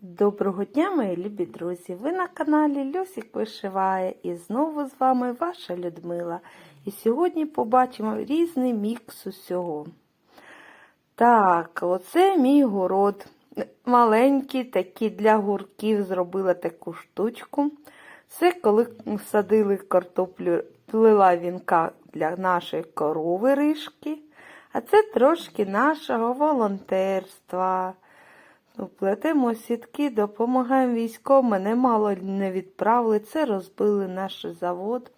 Доброго дня, мої любі друзі! Ви на каналі Льосик Вишиває і знову з вами ваша Людмила. І сьогодні побачимо різний мікс усього. Так, оце мій город. Маленький, такий для гурків зробила таку штучку. Це коли садили картоплю, плела вінка для нашої корови ришки. А це трошки нашого волонтерства. Плетемо сітки, допомагаємо військовим. Мене мало не відправили. Це розбили наш завод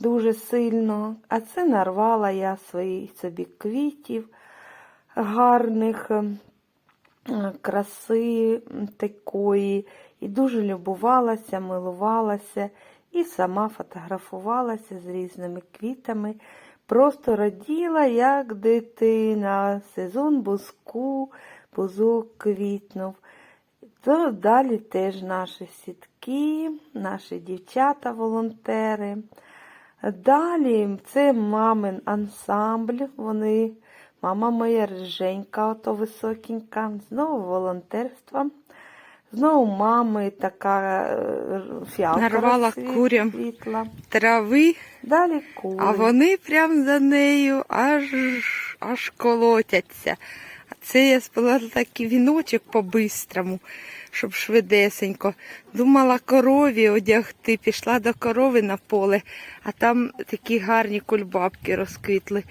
дуже сильно. А це нарвала я свої собі квітів гарних, ем, краси такої. І дуже любувалася, милувалася і сама фотографувалася з різними квітами. Просто раділа, як дитина, сезон бузку, бузок квітнув. То далі теж наші сітки, наші дівчата-волонтери. Далі це мамин ансамбль. Вони, мама моя риженька, ото високенька, знову волонтерство. Знову мами така е, фіалка Нарвала курям. світла. трави, Далі кури. а вони прям за нею аж, аж колотяться. Це я сплела такий віночок по-бистрому, щоб швидесенько. Думала корові одягти, пішла до корови на поле, а там такі гарні кульбабки розквітли.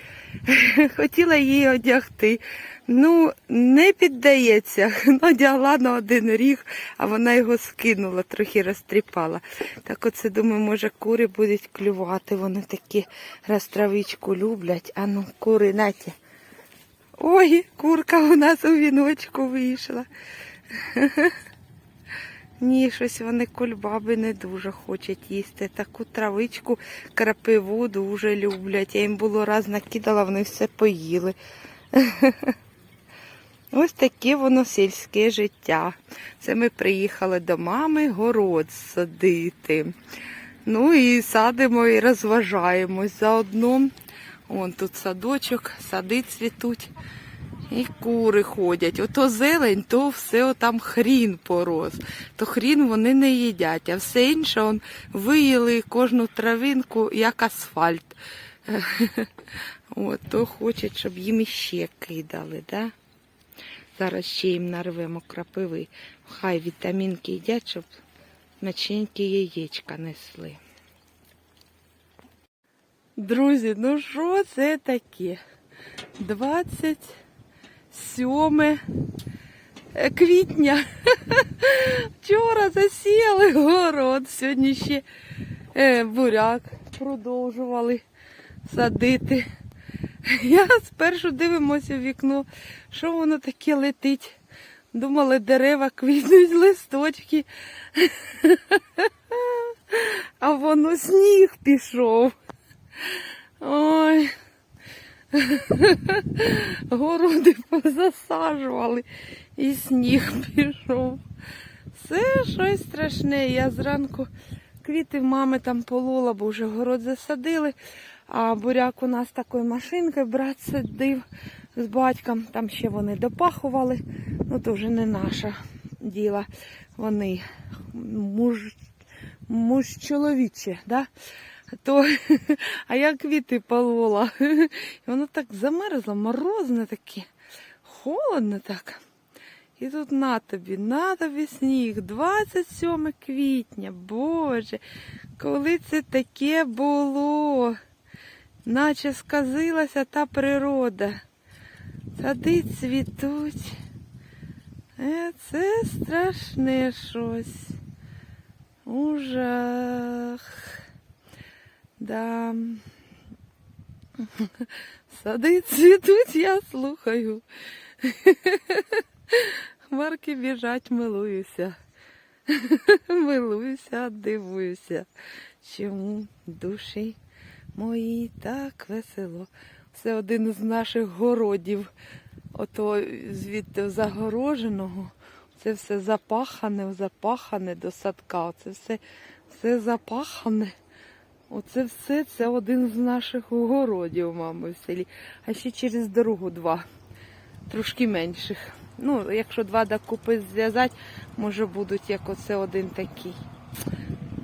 Хотіла її одягти. Ну, не піддається. Одягла на один ріг, а вона його скинула, трохи розтріпала. Так оце, думаю, може, кури будуть клювати. Вони такі раз травичку люблять. А ну, кури, нате. Ой, курка у нас у віночку вийшла. Ні, щось вони кульбаби не дуже хочуть їсти. Таку травичку крапиву дуже люблять. Я їм було раз накидала, вони все поїли. Ось таке воно сільське життя. Це ми приїхали до мами город садити. Ну і садимо і розважаємось заодно. Вон тут садочок, сади цвітуть. І кури ходять. Ото зелень, то все там хрін порос. То хрін вони не їдять, а все інше он виїли кожну травинку, як асфальт. От, то хочуть, щоб їм іще кидали, да? Зараз ще їм нарвемо крапиви. Хай вітамінки їдять, щоб наченькі яєчка несли. Друзі, ну що це таке? 27 квітня. Вчора засіяли город, сьогодні ще е, буряк продовжували садити. Я спершу дивимося в вікно, що воно таке летить. Думали, дерева квітнуть листочки. А воно сніг пішов. Ой. Городи позасаджували і сніг пішов. Все щось страшне. Я зранку квіти мами там полола, бо вже город засадили. А буряк у нас такою машинкою брат сидив з батьком. Там ще вони допахували. Ну то вже не наша діла. Вони муж, муж чоловіче, да? То, а я квіти полола. І воно так замерзло, морозне таке, холодно так. І тут на тобі, на тобі сніг, 27 квітня, Боже, коли це таке було, наче сказилася та природа. Сади цвітуть. Е, Це страшне щось. Ужах. Да. Сади цвітуть, я слухаю. Хмарки біжать, милуюся. Милуюся, дивуюся. Чому душі мої так весело. Це один з наших городів. Ото звідти загороженого. Це все запахане, запахане до садка. Це все, все запахане. Оце все це один з наших огородів, мами, в селі. А ще через дорогу два. Трошки менших. Ну, якщо два докупи зв'язати, може будуть як оце один такий.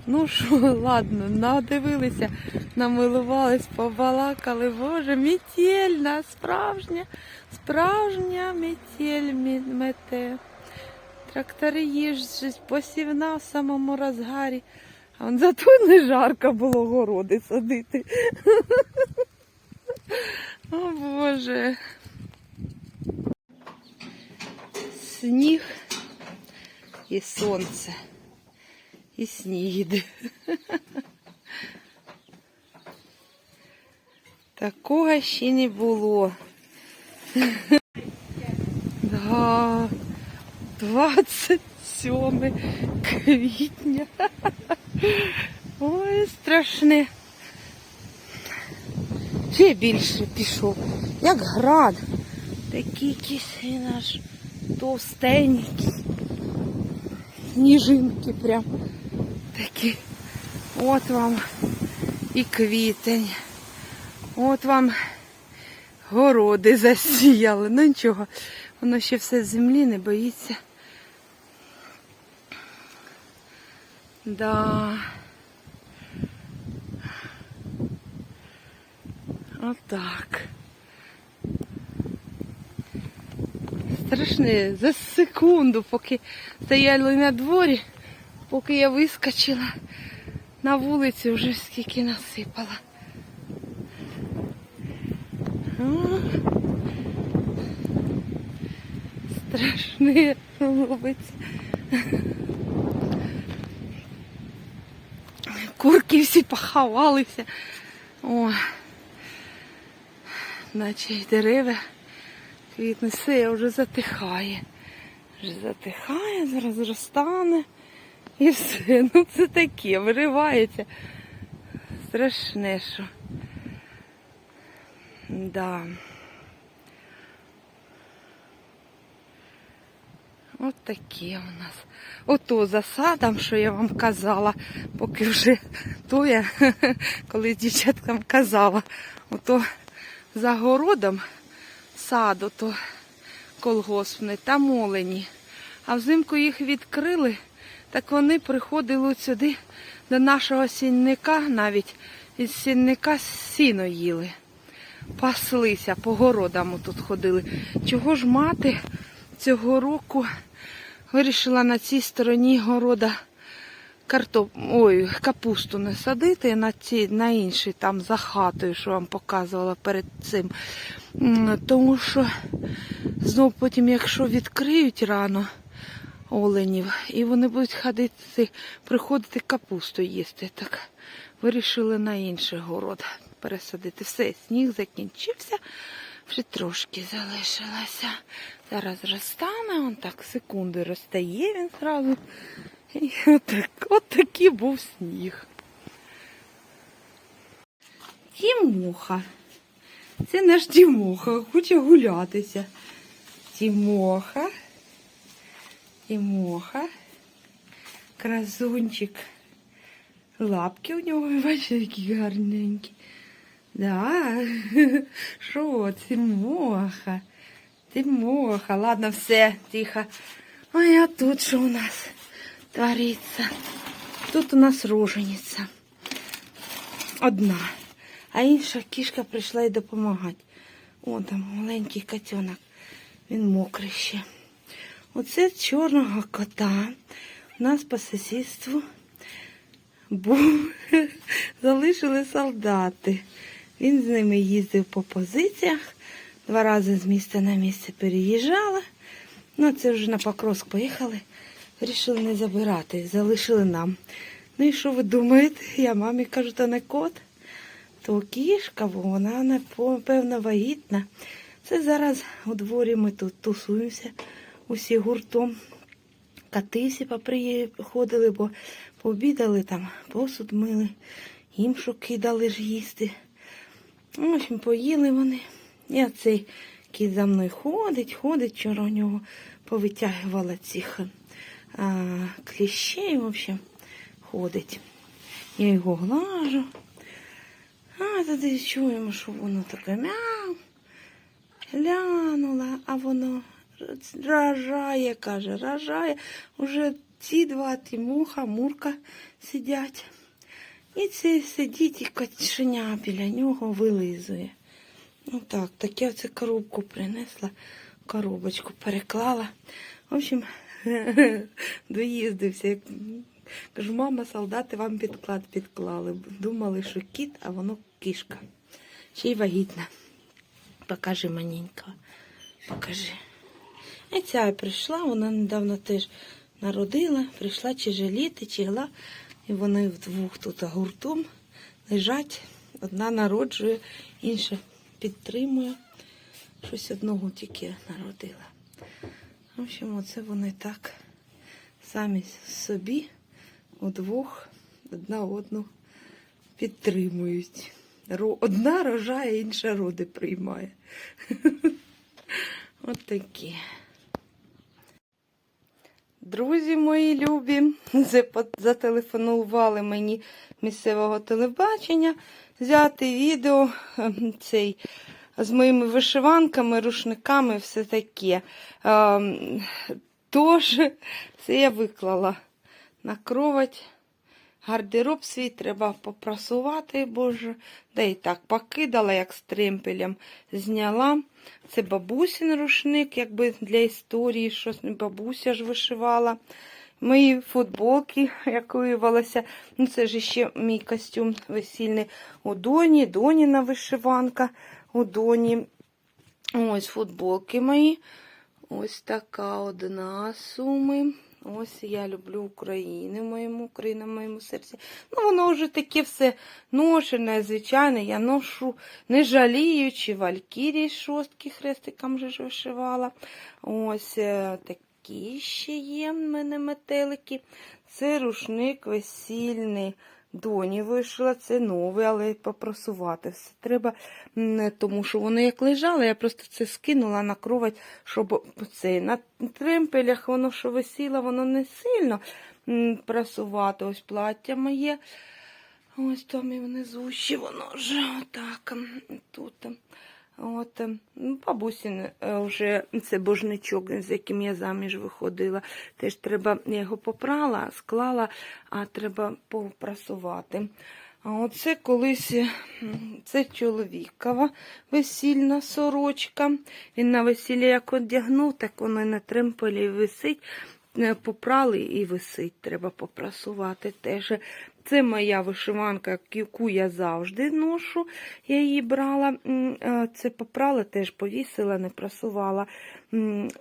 Ну що, ладно, надивилися, намилувались, побалакали. Боже, метельна, справжня, справжня метель мете. Трактори їжджуть, посівна в самому розгарі. А зато не жарко було городи садити. О Боже. Сніг і сонце. І сніг іде. Такого ще не було. Да, 27 квітня. Ой, страшне. Ще більше пішов, як град. Такий він аж товстенький. Сніжинки прям такі. От вам і квітень. От вам городи засіяли. Ну нічого, воно ще все з землі не боїться. Да. Отак. Страшне, за секунду, поки стояли на дворі, поки я вискочила на вулицю, вже скільки насипала. Страшне робиться. Курки всі поховалися. О, наче й дерева квітне, все вже затихає. Вже затихає, зараз розтане. І все. Ну це таке, виривається. Страшне, що. Да. От такі у нас. Ото за садом, що я вам казала, поки вже то я, коли дівчаткам казала, ото за городом саду, то колгоспний, там олені. А взимку їх відкрили, так вони приходили сюди до нашого сінника, навіть із сінника сіно їли. Паслися, по городам тут ходили. Чого ж мати цього року вирішила на цій стороні города картоп... Ой, капусту не садити, на цій, на іншій, там за хатою, що вам показувала перед цим. Тому що знов потім, якщо відкриють рано оленів, і вони будуть ходити, приходити капусту їсти, так вирішили на інший город пересадити. Все, сніг закінчився, вже трошки залишилося. Зараз розтане, он так секунди розтає він зразу. І отак, от такий був сніг. Тімоха. Це наш Тімоха, хоче гулятися. Тімоха. Тімоха. Красунчик. Лапки у нього, бачите, які гарненькі. Да. Що, Тимоха? Тимоха. Ладно, все, тихо. А тут що у нас твориться? Тут у нас рожениця. Одна. А інша кішка прийшла і допомагати. О, там маленький котенок. Він мокрий ще. Оце чорного кота. У нас по сусідству був, залишили солдати. Він з ними їздив по позиціях, два рази з міста на місце переїжджала. Ну, це вже на Покровськ поїхали. Вирішили не забирати, залишили нам. Ну і що ви думаєте? Я мамі кажу, то не кот, то кішка, бо вона напевно вагітна. Це зараз у дворі ми тут тусуємося усі гуртом. Коти всі поприходили, бо пообідали там, посуд мили, їм що кидали ж їсти. Ну, В общем, поїли вони. І цей кіт за мною ходить, ходить, вчора у нього повитягувала цих а, кліщей, в общем, ходить. Я його глажу. А тоді чуємо, що воно таке мяу. Глянула, а воно Рожає, каже, рожає. Уже ці два Тимуха, Мурка сидять. І цей сидить і коченя біля нього вилизує. Ну так, так я оце коробку принесла, коробочку переклала. В общем, доїздився. Кажу, мама, солдати вам підклад підклали. Думали, що кіт, а воно кішка. Ще й вагітна. Покажи маненько. Покажи. І ця прийшла, вона недавно теж народила, прийшла чи жаліти, чи гла. І вони вдвох тут гуртом лежать. Одна народжує, інша підтримує. Щось одного тільки народила. В общем, оце вони так самі собі удвох одна одну підтримують. Одна рожає, інша роди приймає. От такі. Друзі мої любі, зателефонували мені місцевого телебачення взяти відео ем, цей з моїми вишиванками, рушниками, все таке. Ем, Тож, це я виклала на кровать. Гардероб свій треба попрасувати, боже. Да і так покидала, як з тремпелем. Зняла. Це бабусин рушник, якби для історії, щось бабуся ж вишивала. Мої футболки, як виявилося. Ну, це ж ще мій костюм весільний у Доні, Доніна вишиванка у Доні. Ось футболки мої. Ось така одна суми. Ось я люблю Україну, моєму Україна в моєму серці. Ну, воно вже таке все ношене, звичайне. Я ношу, не жаліючи, валькірії шостки хрестиком вже вишивала. Ось е, такі ще є в мене метелики. Це рушник весільний. Доні вийшла, це новий, але попросувати все треба, тому що воно як лежало, я просто це скинула на кровать, щоб це на тримпелях воно що висіло, воно не сильно просувати. Ось плаття моє. Ось там і внизу ще воно ж отак. Тут. От, ну, бабусін е, вже це божничок, з яким я заміж виходила. Теж треба, я його попрала, склала, а треба попрасувати. А оце колись це чоловікова весільна сорочка. Він на весілля як одягнув, так воно на тремполі висить. Е, Попрали і висить, треба попрасувати теж. Це моя вишиванка, яку я завжди ношу. Я її брала. е, Це попрала, теж повісила, не прасувала.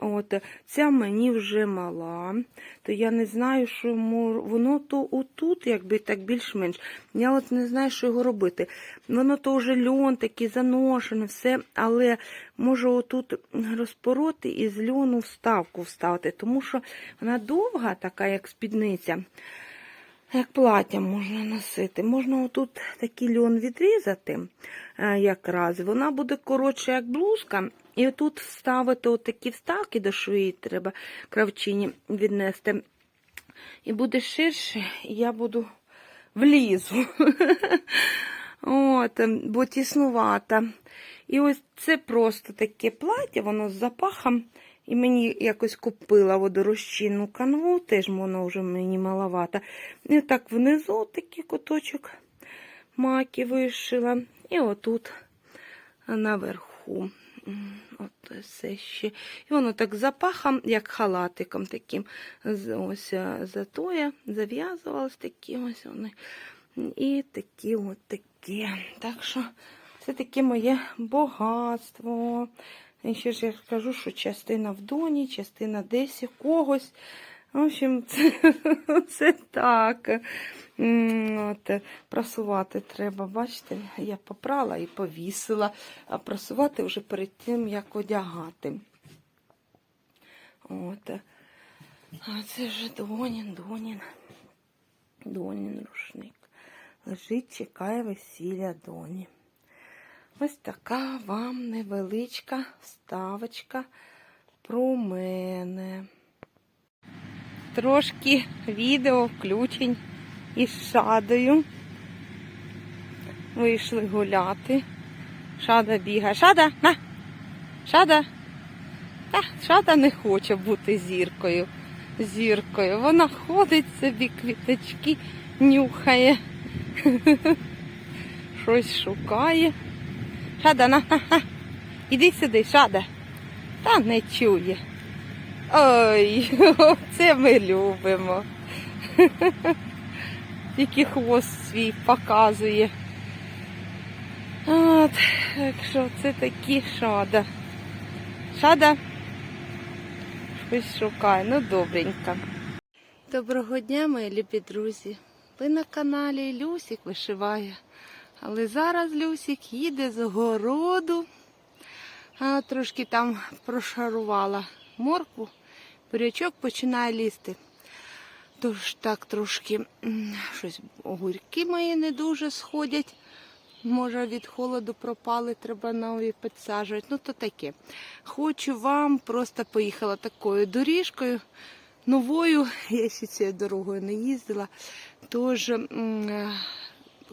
От. Ця мені вже мала, то я не знаю, що мож... воно то отут, якби так більш-менш. Я от не знаю, що його робити. Воно то вже льон такий заношений, все, але можу отут розпороти і з льону вставку вставити, тому що вона довга, така, як спідниця. Як плаття можна носити. Можна отут такий льон відрізати е, якраз. Вона буде коротша, як блузка. І отут вставити отакі вставки до шиї треба кравчині віднести. І буде ширше, і я буду влізу. От, ем, бо тіснувата. І ось це просто таке плаття, воно з запахом. І мені якось купила водорозчинну канву, теж воно вже мені маловато. І так внизу такий куточок маки вишила. І отут наверху. От все ще. І воно так запахом, як халатиком таким. Ось е, затоя, зав'язувалось такі ось вони. І такі от такі. Так що це таке моє багатство. І ще ж я кажу, що частина в доні, частина десь когось. В общем, це, це так. От, прасувати треба, бачите, я попрала і повісила, а прасувати вже перед тим, як одягати. От. А це вже Донін, Донін. Донін рушник. Лежить, чекає весілля Доні. Ось така вам невеличка вставочка про мене. Трошки відео включень із шадою. Вийшли гуляти. Шада бігає. Шада, на! Шада! Та шата не хоче бути зіркою. Зіркою. Вона ходить собі, квіточки нюхає. Щось шукає. Шада, на, на, на. Іди сюди, шада. Та не чує. Ой, це ми любимо. Тільки хвост свій показує. От, так що це такі шада. Шада щось шукає, ну добренько. Доброго дня, мої любі друзі. Ви на каналі Люсік вишиває. Але зараз Люсік їде з огороду. А, трошки там прошарувала моркву, бурячок починає лізти. Тож так трошки щось огурки мої не дуже сходять. Може від холоду пропали, треба нові підсаджувати. Ну то таке. Хочу вам просто поїхала такою доріжкою новою. Я ще цією дорогою не їздила. Тож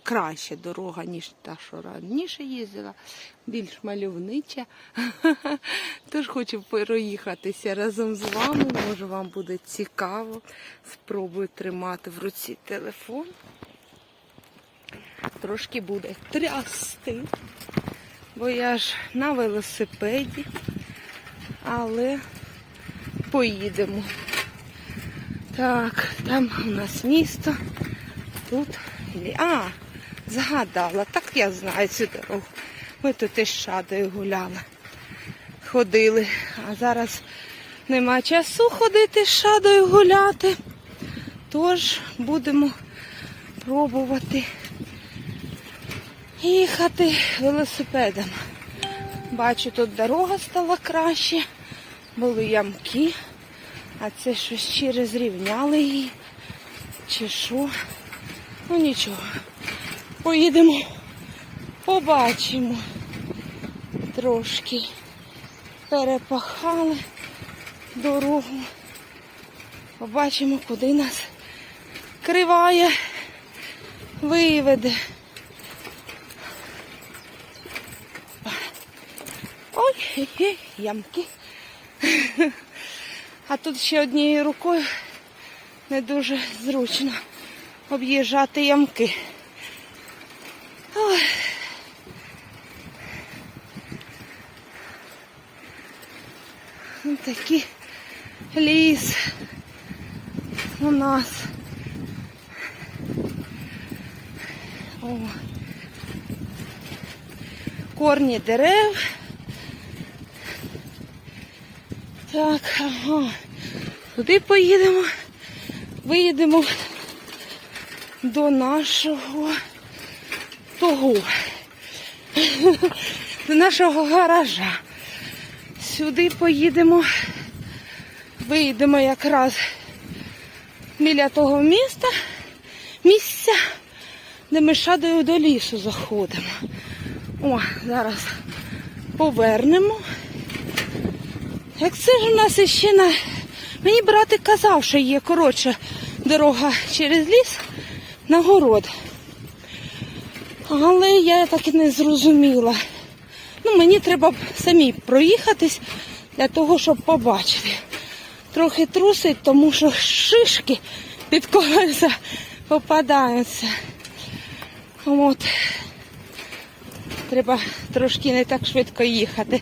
м, е, краща дорога, ніж та, що раніше їздила, більш мальовнича. Тож хочу проїхатися разом з вами. Може вам буде цікаво. Спробую тримати в руці телефон. Трошки буде трясти, бо я ж на велосипеді, але поїдемо. Так, там у нас місто. Тут. А, згадала, так я знаю цю дорогу. Ми тут із шадою гуляли. Ходили. А зараз нема часу ходити з шадою гуляти. Тож будемо пробувати їхати велосипедом. Бачу, тут дорога стала краще, були ямки, а це щось чи розрівняли її, чи що. Ну нічого. Поїдемо, побачимо. Трошки перепахали дорогу. Побачимо, куди нас криває, виведе. Ой, хе-хе, ямки. А тут ще однією рукою не дуже зручно об'їжджати ямки. Ой. Ось такий ліс у нас. О. Корні дерев. Так, ага. Туди поїдемо. Виїдемо до нашого того. До нашого гаража. Сюди поїдемо. Виїдемо якраз біля того міста, місця, де ми шадою до лісу заходимо. О, зараз повернемо. Як це ж у нас іще на. Мені братик казав, що є коротша дорога через ліс на город. Але я так і не зрозуміла. Ну, мені треба самі проїхатись для того, щоб побачити. Трохи трусить, тому що шишки під колеса попадаються. От. Треба трошки не так швидко їхати.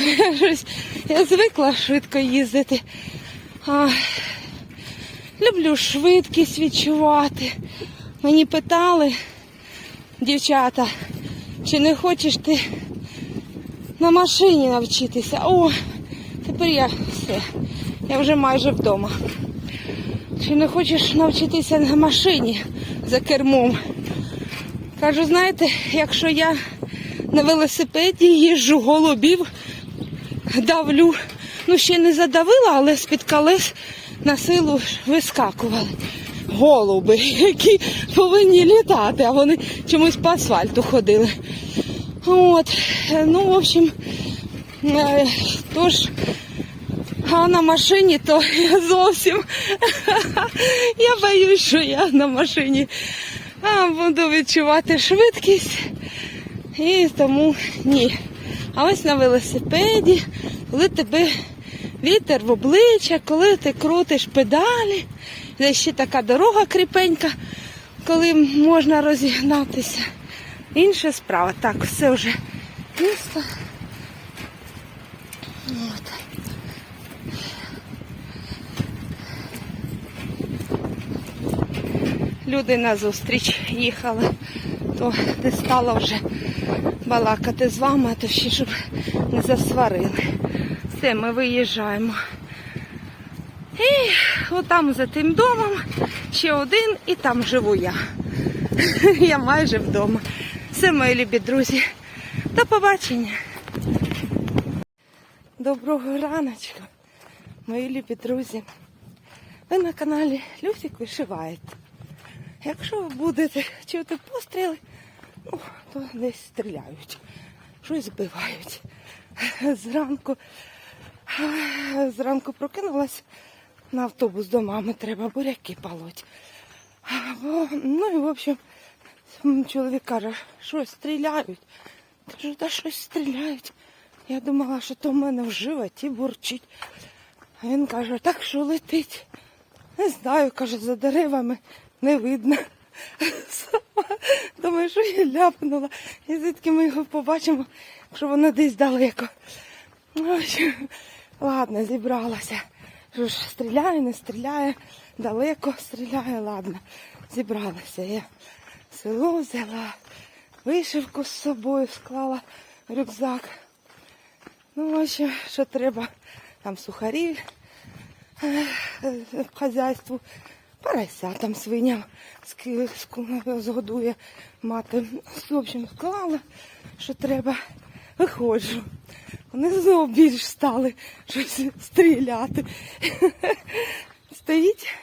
Я звикла швидко їздити. А, люблю швидкість відчувати. Мені питали дівчата, чи не хочеш ти на машині навчитися. О, тепер я все. Я вже майже вдома. Чи не хочеш навчитися на машині за кермом? Кажу, знаєте, якщо я на велосипеді їжджу голубів, давлю. Ну, ще не задавила, але з-під колес на силу вискакували. Голуби, які повинні літати, а вони чомусь по асфальту ходили. От, ну, в общем, е, тож, а на машині то я зовсім. Я боюсь, що я на машині буду відчувати швидкість. І тому ні. А ось на велосипеді, коли тебе Вітер в обличчя, коли ти крутиш педалі, де ще така дорога кріпенька, коли можна розігнатися. Інша справа. Так, все вже місто. От. Люди на зустріч їхали, то не стало вже балакати з вами, а то ще щоб не засварили. Все, ми виїжджаємо. І отам за тим домом ще один, і там живу я. Я майже вдома. Все, мої любі друзі. До побачення. Доброго раночку, мої любі друзі. Ви на каналі Люсік вишиваєте. Якщо ви будете чути постріли, ну, то десь стріляють, щось збивають. Зранку, зранку прокинулась на автобус до мами, треба буряки полоть. Ну і в общем, чоловік каже, щось стріляють. Кажу, та щось стріляють. Я думала, що то в мене в животі бурчить. А він каже, так що летить? Не знаю, каже, за деревами не видно. Думаю, що я ляпнула. І звідки ми його побачимо, що воно десь далеко. Ой, ладно, зібралася. Що ж, стріляє, не стріляє, далеко стріляє, ладно. Зібралася. Я село взяла, вишивку з собою склала рюкзак. Ну, ось що треба. Там сухарі е, е, хазяйству, поросятам свиням ски- згодує мати. В общем, склала, що треба. Виходжу. Вони знову більш стали щось стріляти. Стоїть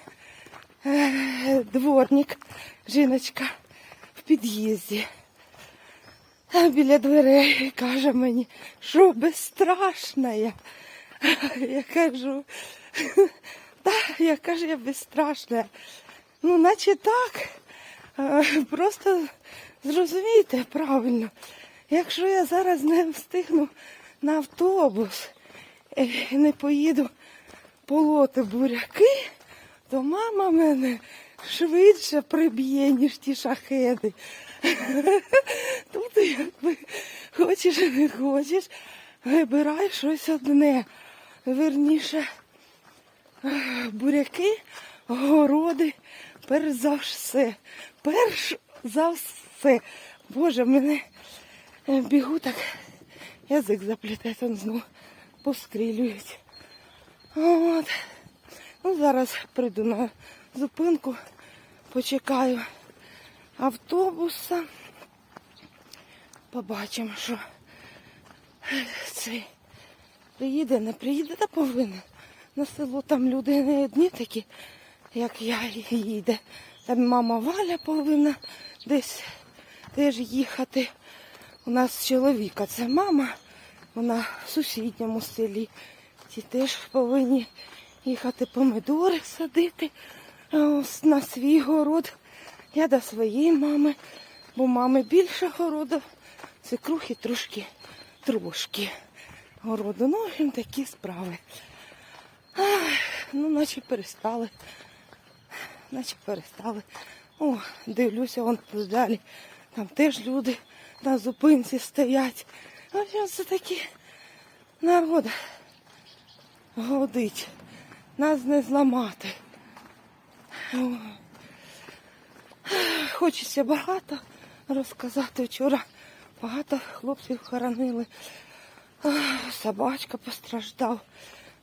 е, дворник, жіночка в під'їзді. Біля дверей каже мені, що безстрашна я. Я кажу, так, я кажу, я безстрашна. Ну, наче так. Е, Просто зрозумійте правильно, якщо я зараз не встигну на автобус е, не поїду полоти буряки, то мама мене швидше приб'є, ніж ті шахеди. Тут якби хочеш не хочеш, вибирай щось одне. Верніше, буряки, городи, перш за все. Перш за все. Боже, мене бігу так, язик заплітає, он знову пострілюють. От. Ну, зараз прийду на зупинку, почекаю автобуса. Побачимо, що цей приїде, не приїде, та повинен. На село там люди не одні такі, як я, їде. Там мама Валя повинна десь теж їхати. У нас чоловіка це мама, вона в сусідньому селі. Ті теж повинні їхати помидори садити на свій город. Я до своєї мами, бо мами більше городу, свекрухи трошки, трошки городу. Ну, общем, такі справи. Ах, ну, наче перестали. Наче перестали. О, дивлюся, вон далі. Там теж люди на зупинці стоять. А що це такі народ годить. Нас не зламати. Хочеться багато розказати. Вчора багато хлопців хоронили. Собачка постраждав,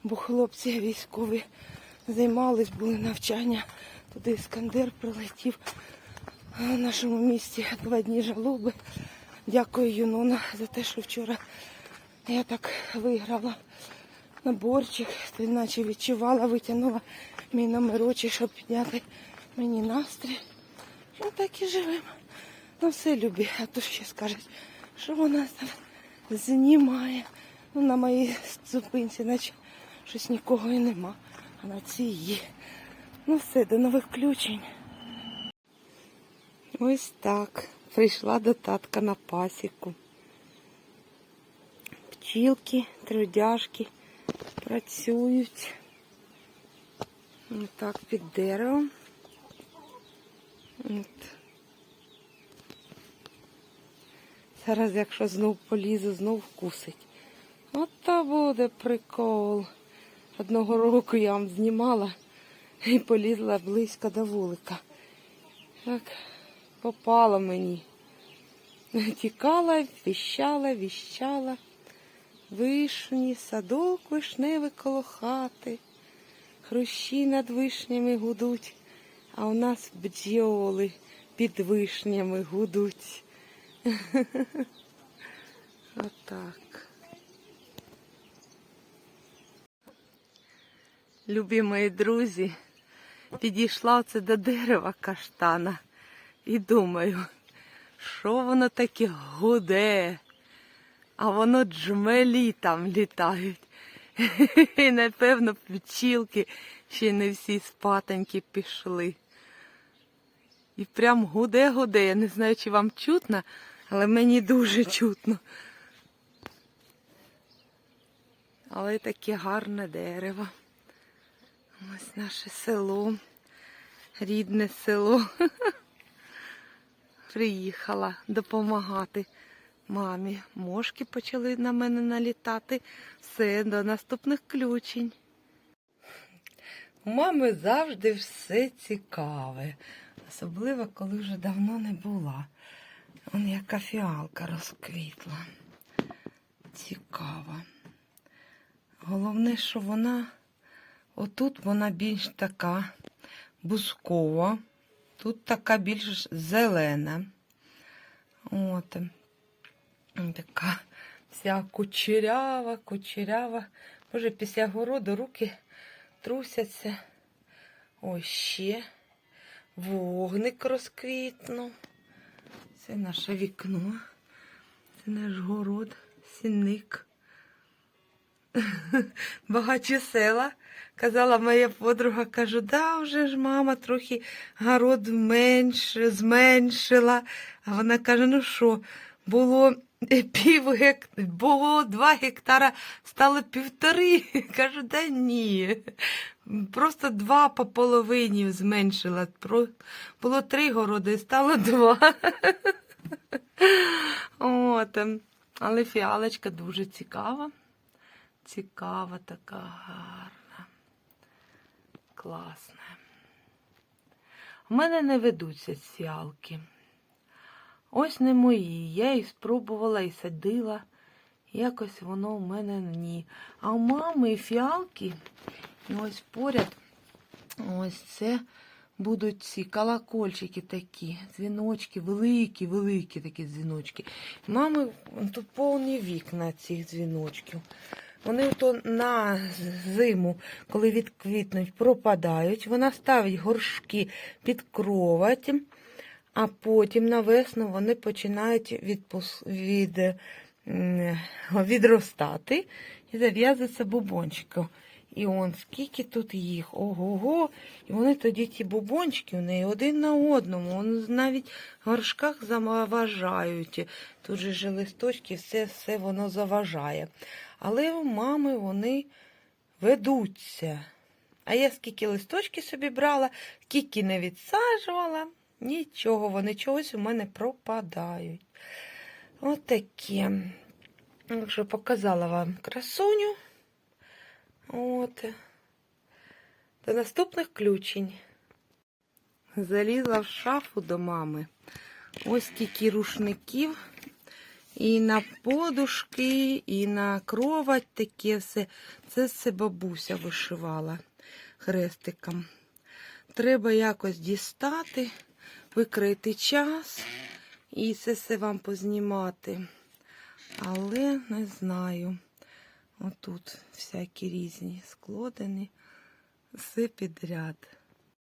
бо хлопці військові займались, були навчання. Туди Іскандер прилетів. В нашому місті два дні жалоби. Дякую Юнона за те, що вчора я так виграла наборчик, то наче відчувала, витягнула мій номерочок, щоб підняти мені настрій. Ну так і живемо. Ну все любі, а то ще скажуть, що вона там знімає. Ну, на моїй зупинці, наче щось нікого і нема. А на цій є. Ну все, до нових включень. Ось так. Прийшла до татка на пасіку. Пчілки, трудяшки працюють. Отак під деревом. От. Зараз, якщо знов полізу, знов вкусить. От то буде прикол. Одного року я вам знімала і полізла близько до вулика. Так, попало мені. Тікала, віщала, віщала. Вишні, садок вишневий коло хати. Хрущі над вишнями гудуть, а у нас бджоли під вишнями гудуть. Отак. Любі мої друзі, підійшла оце до дерева каштана і думаю, що воно таке гуде, а воно джмелі там літають. І напевно пчілки ще не всі спатеньки пішли. І прям гуде-гуде. Я не знаю, чи вам чутно, але мені дуже чутно. Але таке гарне дерево. Ось наше село, рідне село. Приїхала допомагати мамі. Мошки почали на мене налітати. Все, до наступних ключень. У мами завжди все цікаве. Особливо, коли вже давно не була. Вон яка фіалка розквітла. Цікава. Головне, що вона отут вона більш така бускова, тут така більш зелена. От. Така вся кучерява, кучерява. Боже, після городу руки трусяться. Ось ще вогник розквітнув. Це наше вікно. Це наш город, сінник. Багачі села. Казала моя подруга, кажу, да, вже ж мама трохи город менш, зменшила. А вона каже, ну що, було пів гек... було два гектара, стало півтори. Кажу, да ні. Просто два по половині зменшила. Було три городи, стало два. От. ем, Але фіалочка дуже цікава. Цікава така гарна. Класна. У мене не ведуться фіалки. Ось не мої. Я і спробувала, і садила. Якось воно в мене ні. А у мами фіалки, і ось поряд, ось це будуть ці колокольчики такі, дзвіночки, великі, великі такі дзвіночки. Мами тут повні вікна цих дзвіночків. Вони то на зиму, коли відквітнуть, пропадають. Вона ставить горшки під кровать, а потім на весну вони починають відпус... від... відростати і зав'язується бубончиком. І он скільки тут їх, ого-го. І вони тоді ті бубончики у неї один на одному. Вони навіть в горшках заважають. Тут же ж листочки, все, все воно заважає. Але у мами вони ведуться. А я скільки листочки собі брала, скільки не відсаджувала, нічого, вони чогось у мене пропадають. Отаке. От показала вам красуню. От. До наступних ключень. Залізла в шафу до мами. Ось стільки рушників. І на подушки, і на кровать таке все. Це все бабуся вишивала хрестиком. Треба якось дістати, викрити час і це все вам познімати. Але не знаю. Отут всякі різні складені, все підряд.